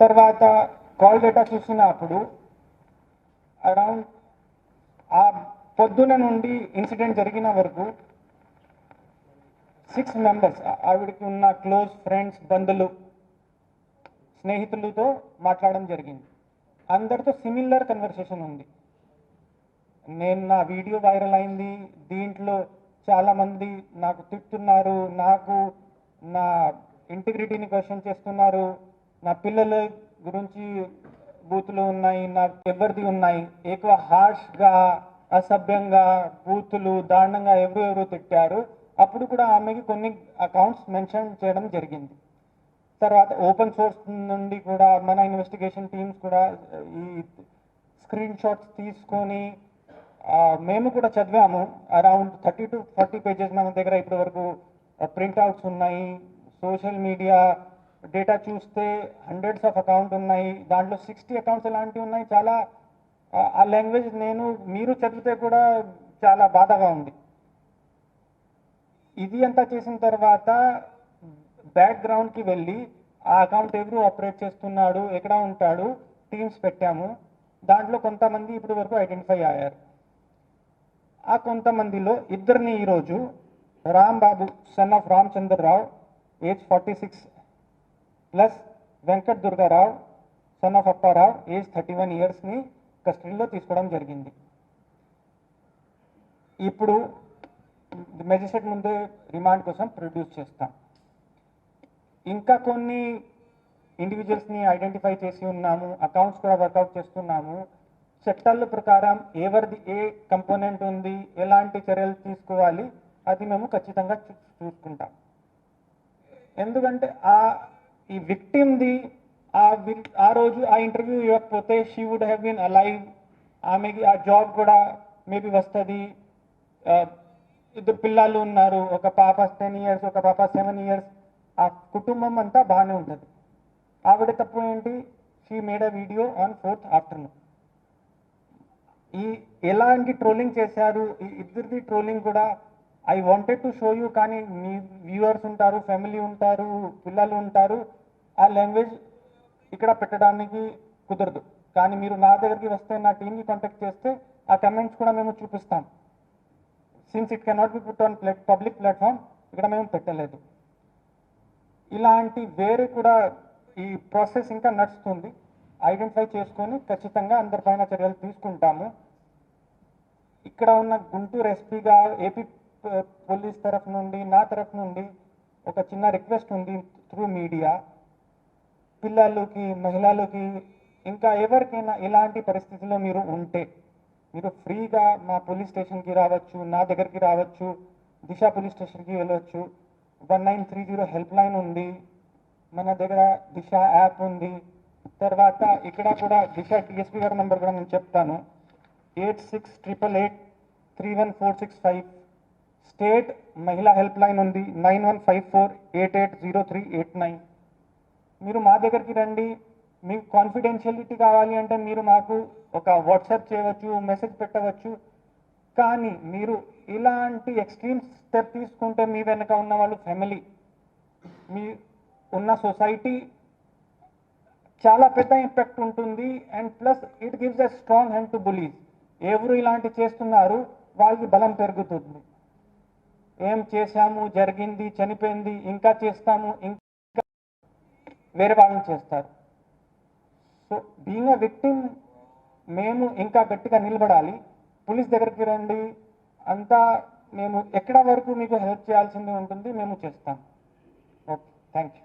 తర్వాత call data చూసినప్పుడు around ఆ పొద్దున నుండి ఇన్సిడెంట్ జరిగిన వరకు సిక్స్ మెంబర్స్ ఆవిడకి ఉన్న క్లోజ్ ఫ్రెండ్స్ బంధువులు స్నేహితులతో మాట్లాడడం జరిగింది. అందరితో సిమిలర్ కన్వర్సేషన్ ఉంది. నేను నా వీడియో వైరల్ అయింది. దీంట్లో చాలామంది నాకు తిట్టున్నారు నాకు నా ఇంటిగ్రిటీని క్వశ్చన్ చేస్తున్నారు. నా పిల్లల గురించి బూతులు ఉన్నాయి నా ఎవరిది ఉన్నాయి? ఎక్కువ హార్ష్గా అసభ్యంగా బూతులు దారుణంగా ఎవరు ఎవరు తిట్టారు. అప్పుడు కూడా ఆమెకి కొన్ని అకౌంట్స్ మెన్షన్ చేయడం జరిగింది. తర్వాత ఓపెన్ సోర్స్ నుండి కూడా మన ఇన్వెస్టిగేషన్ టీమ్స్ కూడా ఈ స్క్రీన్ షాట్స్ తీసుకొని మేము కూడా చదివాము. Around thirty to forty pages మన దగ్గర ఇప్పటి వరకు ప్రింట్అవుట్స్ ఉన్నాయి. సోషల్ మీడియా డేటా చూస్తే హండ్రెడ్స్ ఆఫ్ అకౌంట్ ఉన్నాయి. దాంట్లో సిక్స్టీ అకౌంట్స్ ఎలాంటివి ఉన్నాయి. చాలా ఆ, ఆ లాంగ్వేజ్ నేను మీరు చదివితే కూడా చాలా బాధగా ఉంది. ఇది అంతా చేసిన తర్వాత బ్యాక్గ్రౌండ్కి వెళ్ళి ఆ అకౌంట్ ఎవరు ఆపరేట్ చేస్తున్నాడు ఎక్కడ ఉంటాడు టీమ్స్ పెట్టాము. దాంట్లో కొంతమంది ఇప్పటి వరకు ఐడెంటిఫై అయ్యారు. ఆ కొంతమందిలో ఇద్దరిని ఈరోజు Rambabu son of Ramachandrarao age forty six plus Venkat Durgarao son of Apparao age thirty one ఇయర్స్ని కస్టడీలో తీసుకోవడం జరిగింది. ఇప్పుడు మెజిస్ట్రేట్ ముందే రిమాండ్ కోసం ప్రొడ్యూస్ చేస్తాం. ఇంకా కొన్ని ఇండివిజువల్స్ని ఐడెంటిఫై చేసి ఉన్నాము అకౌంట్స్ కూడా వర్కౌట్ చేస్తున్నాము. చట్టాల ప్రకారం ఎవరిది ఏ కంపోనెంట్ ఉంది ఎలాంటి చర్యలు తీసుకోవాలి అది మేము ఖచ్చితంగా చూ- చూసుకుంటాం. ఎందుకంటే ఆ ఈ విక్టిమ్ది ఆ ఆ రోజు ఆ ఇంటర్వ్యూ ఇవ్వకపోతే she would have been alive ఆమెకి ఆ జాబ్ కూడా మేబీ వస్తుంది. ఇద్దరు పిల్లలు ఉన్నారు. ఒక పాప టెన్ ఇయర్స్ ఒక పాప సెవెన్ ఇయర్స్ ఆ కుటుంబం అంతా బాగానే ఉంటుంది. ఆవిడ తప్పు ఏంటి? She made a video on fourth afternoon ఈ ఎలాంటి ట్రోలింగ్ చేశారు? ఈ ఇద్దరిది ట్రోలింగ్ కూడా I wanted to show you కానీ మీ వ్యూవర్స్ ఉంటారు ఫ్యామిలీ ఉంటారు పిల్లలు ఉంటారు. ఆ లాంగ్వేజ్ ఇక్కడ పెట్టడానికి కుదరదు. కానీ మీరు నా దగ్గరికి వస్తే నా టీంకి కాంటాక్ట్ చేస్తే ఆ కమెంట్స్ కూడా మేము చూపిస్తాం. Since it cannot be put on public platform ఇక్కడ మేము పెట్టలేదు. ఇలాంటి వేరే కూడా ఈ ప్రాసెస్ ఇంకా నడుస్తుంది. ఐడెంటిఫై చేసుకొని ఖచ్చితంగా అందరిపైన చర్యలు తీసుకుంటాము. ఇక్కడ ఉన్న గుంటూరు ఎస్పీగా ఏపీ పోలీస్ తరఫు నుండి నా తరఫు నుండి ఒక చిన్న రిక్వెస్ట్ ఉంది త్రూ మీడియా పిల్లలకి మహిళలకి ఇంకా ఎవరికైనా ఇలాంటి పరిస్థితిలో మీరు ఉంటే మీరు ఫ్రీగా మా పోలీస్ స్టేషన్కి రావచ్చు నా దగ్గరికి రావచ్చు దిశ పోలీస్ స్టేషన్కి వెళ్ళవచ్చు one nine three zero help line ఉంది మన దగ్గర దిశ యాప్ ఉంది. తర్వాత ఇక్కడ కూడా దిశ టీఎస్పీ గారి నెంబర్ కూడా నేను చెప్తాను. Eight six triple eight three one four six five. State మహిళా హెల్ప్ లైన్ ఉంది nine one five four eight eight zero three eight nine. మీరు మా దగ్గరికి రండి. మీకు కాన్ఫిడెన్షియలిటీ కావాలి అంటే మీరు మాకు ఒక వాట్సాప్ చేయవచ్చు మెసేజ్ పెట్టవచ్చు. కానీ మీరు ఇలాంటి ఎక్స్ట్రీమ్ స్టెప్ తీసుకుంటే మీ వెనక ఉన్న వాళ్ళు ఫ్యామిలీ మీ ఉన్న సొసైటీ చాలా పెద్ద ఇంపాక్ట్ ఉంటుంది. And plus it gives a strong hand to bullies ఎవరు ఇలాంటి చేస్తున్నారు వాళ్ళకి బలం పెరుగుతుంది. ఏం చేశాము జరిగింది చనిపోయింది ఇంకా చేస్తాము వేరే వాళ్ళని చేస్తారు. సో బీయింగ్ అ విక్టిమ్ మేము ఇంకా గట్టిగా నిలబడాలి. పోలీస్ దగ్గరికి రండి. అంతా మేము ఎక్కడ వరకు మీకు హెల్ప్ చేయాల్సింది ఉంటుంది మేము చేస్తాం. Okay thank you